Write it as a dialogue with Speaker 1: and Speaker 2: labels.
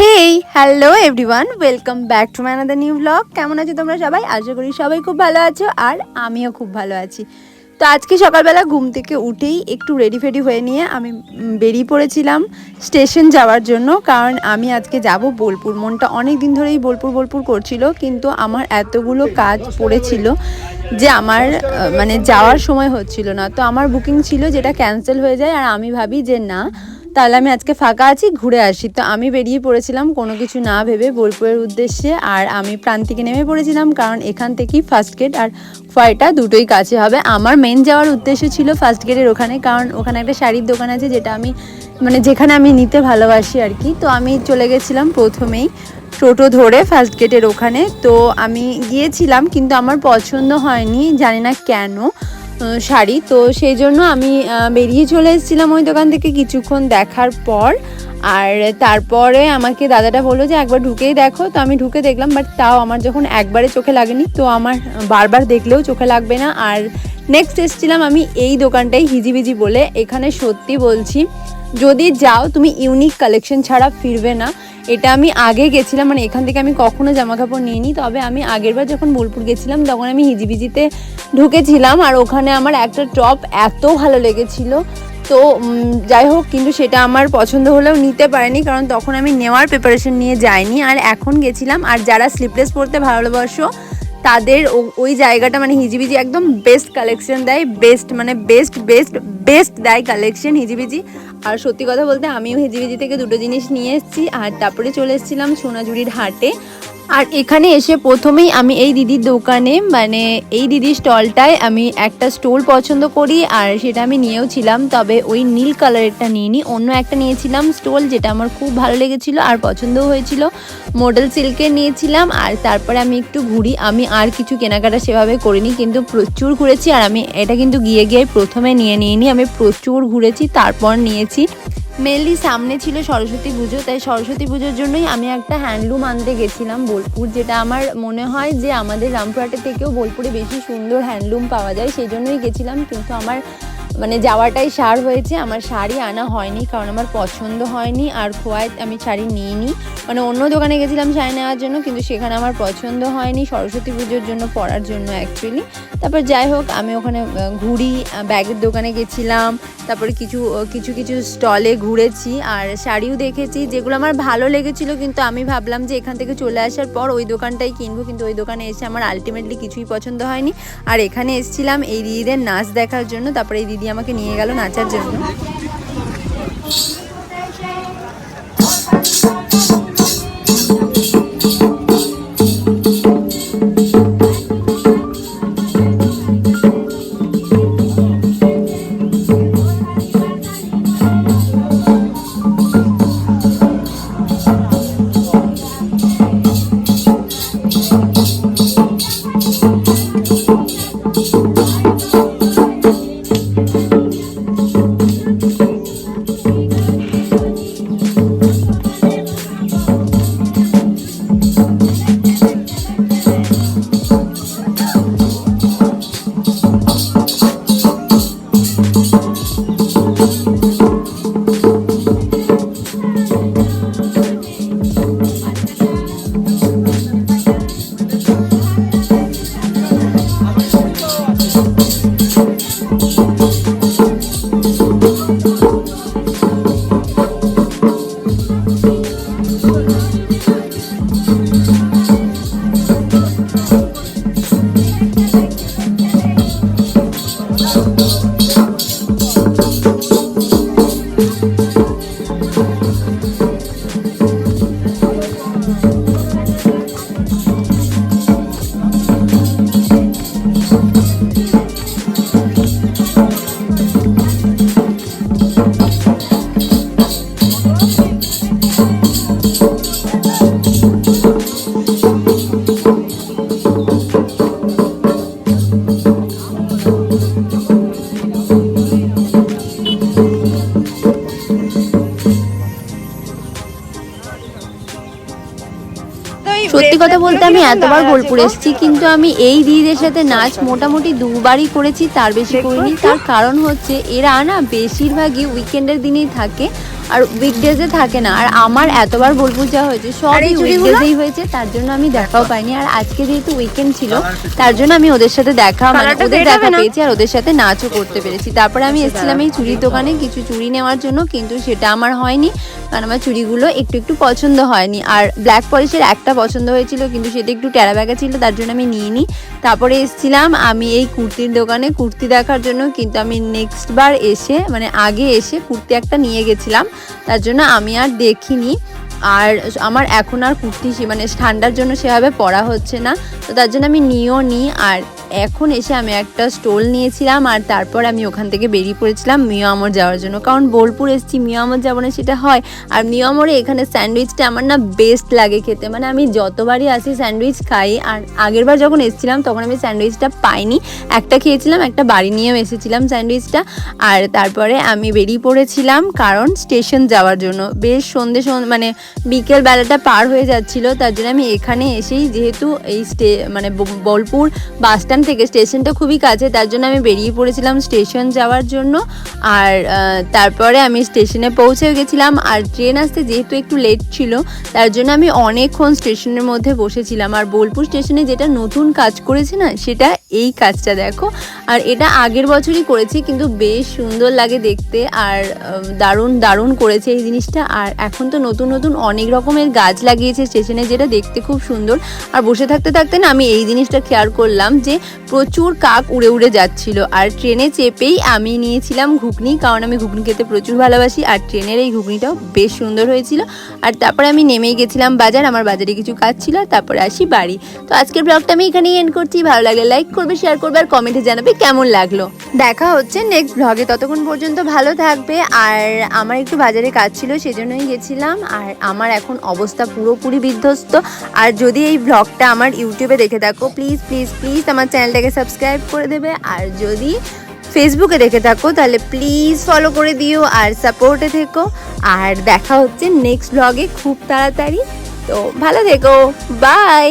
Speaker 1: Hey hello everyone welcome back to my another new blog কেমন আছো তোমরা সবাই? আশা করি সবাই খুব ভালো আছো আর আমিও খুব ভালো আছি। তো আজকে সকালবেলা ঘুম থেকে উঠেই একটু রেডি ফেডি হয়ে নিয়ে আমি বেরিয়ে পড়েছিলাম স্টেশন যাওয়ার জন্য। কারণ আমি আজকে যাব বোলপুর। মনটা অনেক দিন ধরেই বোলপুর বোলপুর করছিল, কিন্তু আমার এতগুলো কাজ পড়েছিল যে আমার মানে যাওয়ার সময় হচ্ছিল না। তো আমার বুকিং ছিল যেটা ক্যান্সেল হয়ে যায় আর আমি ভাবি যে না তাহলে আমি আজকে ফাঁকা আছি, ঘুরে আসি। তো আমি বেরিয়ে পড়েছিলাম কোনো কিছু না ভেবে বোলপুরের উদ্দেশ্যে, আর আমি প্রান্তিকে নেমে পড়েছিলাম কারণ এখান থেকেই ফার্স্ট গেট আর ফয়টা দুটোই কাছে হবে। আমার মেন যাওয়ার উদ্দেশ্য ছিল ফার্স্ট গেটের ওখানে, কারণ ওখানে একটা শাড়ির দোকান আছে যেটা আমি মানে যেখানে আমি নিতে ভালোবাসি আর কি। তো আমি চলে গেছিলাম প্রথমেই টোটো ধরে ফার্স্ট গেটের ওখানে। তো আমি গিয়েছিলাম কিন্তু আমার পছন্দ হয়নি, জানি না কেন। শাড়ি। তো সেই জন্য আমি বেরিয়ে চলে এসেছিলাম ওই দোকান থেকে কিছুক্ষণ দেখার পর। আর তারপরে আমাকে দাদাটা বলল যে, একবার ঢুকেই দেখো। তো আমি ঢুকে দেখলাম বাট তাও আমার যখন একবারে চোখে লাগেনি, তো আমার বারবার দেখলেও চোখে লাগবে না। আর নেক্সট এসেছিলাম আমি এই দোকানটাই হিজিবিজি বলে। এখানে সত্যি বলছি যদি যাও, তুমি ইউনিক কালেকশন ছাড়া ফিরবে না। এটা আমি আগে গেছিলাম মানে এখান থেকে আমি কখনো জামা কাপড় নিইনি। তবে আমি আগেরবার যখন বোলপুর গেছিলাম, তখন আমি হিজিবিজিতে ঢুকেছিলাম, আর ওখানে আমার একটা টপ এত ভালো লেগেছিল। তো যাই হোক, কিন্তু সেটা আমার পছন্দ হলেও নিতে পারেনি, কারণ তখন আমি নেওয়ার প্রিপারেশন নিয়ে যাইনি। আর এখন গেছিলাম, আর যারা স্লিপলেস পরতে ভালোবাসো তাদের ওই জায়গাটা মানে হিজিবিজি একদম বেস্ট কালেকশন দেয় বেস্ট মানে বেস্ট বেস্ট বেস্ট দেয় কালেকশন হিজিবিজি। আর সত্যি কথা বলতে আমিও হিজিবিজি থেকে দুটো জিনিস নিয়ে এসেছি, আর তারপরে চলে এসেছিলাম সোনাঝুরির হাটে। আর এখানে এসে প্রথমেই আমি এই দিদির দোকানে মানে এই দিদির স্টলটায় আমি একটা স্টোল পছন্দ করি আর সেটা আমি নিয়েও ছিলাম, তবে ওই নীল কালারেরটা নিইনি, অন্য একটা নিয়েছিলাম স্টোল যেটা আমার খুব ভালো লেগেছিল আর পছন্দও হয়েছিল। মডেল সিল্কের নিয়েছিলাম আর তারপরে আমি একটু ঘুরি, আমি আর কিছু কেনাকাটা সেভাবে করিনি, কিন্তু প্রচুর ঘুরেছি আর আমি এটা কিন্তু গিয়ে গিয়ে প্রথমে নিয়ে নিইনি, আমি প্রচুর ঘুরেছি, তারপর নিয়েছি। মেনলি সামনে ছিল সরস্বতী পুজো, তাই সরস্বতী পুজোর জন্যই আমি একটা হ্যান্ডলুম আনতে গেছিলাম বোলপুর, যেটা আমার মনে হয় যে আমাদের রামপুরহাটের থেকেও বোলপুরে বেশি সুন্দর হ্যান্ডলুম পাওয়া যায়, সেই জন্যই গেছিলাম। কিন্তু আমার মানে যাওয়াটাই সার হয়েছে। আমার শাড়ি আনা হয়নি কারণ আমার পছন্দ হয়নি আর খোয়ায় আমি শাড়ি নিইনি। মানে অন্য দোকানে গেছিলাম শাড়ি নেওয়ার জন্য কিন্তু সেখানে আমার পছন্দ হয়নি। সরস্বতী পুজোর জন্য পরার জন্য অ্যাকচুয়ালি তারপর যাই হোক, আমি ওখানে ঘুরি ব্যাগের দোকানে গেছিলাম। তারপরে কিছু কিছু কিছু স্টলে ঘুরেছি আর শাড়িও দেখেছি যেগুলো আমার ভালো লেগেছিল কিন্তু আমি ভাবলাম যে এখান থেকে চলে আসার পর ওই দোকানটাই কিনবো কিন্তু ওই দোকানে এসে আমার আলটিমেটলি কিছুই পছন্দ হয়নি। আর এখানে এসেছিলাম এই দিদিদের নাচ দেখার জন্য। তারপরে এই দিদি আমাকে নিয়ে গেল নাচার জন্য। সত্যি কথা বলতে আমি এতবার বোলপুর এসেছি কিন্তু আমি এই দিদিদের সাথে নাচ মোটামুটি দুবারই করেছি তার বেশি করিনি। তার কারণ হচ্ছে এরা না বেশিরভাগই উইকেন্ডের দিনেই থাকে। আর উইকডেজে থাকে না। আর আমার এতবার বোলপুর যাওয়া হয়েছে সবই? উইকডেজেই হয়েছে তার জন্য আমি দেখাও পাইনি। আর আজকে যেহেতু উইকেন্ড ছিল তার জন্য আমি ওদের সাথে দেখা মানে ওদের দেখা পেয়েছি আর ওদের সাথে নাচও করতে পেরেছি। তারপরে আমি এসেছিলাম এই চুড়ির দোকানে কিছু চুড়ি নেওয়ার জন্য কিন্তু সেটা আমার হয়নি কারণ আমার চুড়িগুলো একটু একটু পছন্দ হয়নি। আর ব্ল্যাক পলিশের একটা পছন্দ হয়েছিল কিন্তু সেটা একটু টেরা ব্যাগা ছিল তার জন্য আমি নিইনি। তারপরে এসেছিলাম আমি এই কুর্তির দোকানে কুর্তি দেখার জন্য কিন্তু আমি নেক্সট বার এসে মানে আগে এসে কুর্তি একটা নিয়ে গেছিলাম। তার জন্য আমি আর দেখিনি। আর আমার এখন আর কুর্তি মানে ঠান্ডার জন্য সেভাবে পরা হচ্ছে না। তো তার জন্য আমি নিও নিই আর এখন এসে আমি একটা স্টোল নিয়েছিলাম আর তারপর আমি ওখান থেকে বেরিয়ে পড়েছিলাম মিও আমর যাওয়ার জন্য। কারণ বোলপুর এসেছি মিও আমর যাব না সেটা হয়। আর মিও আমরে এখানে স্যান্ডউইচটা আমার না বেস্ট লাগে খেতে। মানে আমি যতবারই আসি স্যান্ডউইচ খাই। আর আগেরবার যখন এসেছিলাম তখন আমি স্যান্ডউইচটা পাইনি। একটা খেয়েছিলাম, একটা বাড়ি নিয়েও এসেছিলাম স্যান্ডউইচটা। আর তারপরে আমি বেরিয়ে পড়েছিলাম কারণ স্টেশন যাওয়ার জন্য। বেশ সন্ধে মানে বিকেল বেলাটা পার হয়ে যাচ্ছিল। তার জন্য আমি এখানে এসেই যেহেতু এই স্টে মানে বোলপুর বাস স্ট্যান্ড থেকে। স্টেশনটা খুবই কাছে, তার জন্য আমি বেরিয়ে পড়েছিলাম স্টেশন যাওয়ার জন্য। আর তারপরে আমি স্টেশনে পৌঁছে গেছিলাম। আর ট্রেন আসতে যেহেতু একটু লেট ছিল, তার জন্য আমি অনেকক্ষণ স্টেশনের মধ্যে বসেছিলাম। আর বোলপুর স্টেশনে যেটা নতুন কাজ করেছে না, সেটা এই কাজটা দেখো। আর এটা আগের বছরই করেছি, কিন্তু বেশ সুন্দর লাগে দেখতে আর দারুণ দারুণ করেছে এই জিনিসটা। আর এখন তো নতুন নতুন অনেক রকমের গাছ লাগিয়েছে স্টেশনে, যেটা দেখতে খুব সুন্দর। আর বসে থাকতে থাকতে না আমি এই জিনিসটা খেয়াল করলাম যে, প্রচুর কাক উড়ে উড়ে যাচ্ছিল। আর ট্রেনে চেপেই আমি নিয়েছিলাম ঘুগনি, কারণ আমি ঘুগনি খেতে প্রচুর ভালোবাসি। আর ট্রেনের এই ঘুগনিটাও বেশ সুন্দর হয়েছিল। আর তারপরে আমি নেমেই গেছিলাম বাজার, আমার বাজারে কিছু কাজ ছিল, তারপরে আসি বাড়ি। তো আজকের ব্লগটা আমি এখানেই এন্ড করছি। ভালো লাগলে লাইক করবে শেয়ার করবে আর কমেন্টে জানাবে কেমন লাগল। দেখা হচ্ছে নেক্সট ব্লগে ততক্ষণ পর্যন্ত ভালো থাকবে। আর আমার একটু বাজারে কাজ ছিল, সেজন্যই গেছিলাম। আর আমার এখন অবস্থা পুরোপুরি বিধ্বস্ত। আর যদি এই ব্লগটা আমার ইউটিউবে দেখে থাকো প্লিজ প্লিজ প্লিজ আমার চ্যানেলটাকে সাবস্ক্রাইব করে দেবে। আর যদি ফেসবুকে দেখে থাকো, তাহলে প্লিজ ফলো করে দিও আর সাপোর্টে থেকো। আর দেখা হচ্ছে নেক্সট ব্লগে খুব তাড়াতাড়ি। তো ভালো থেকো। বাই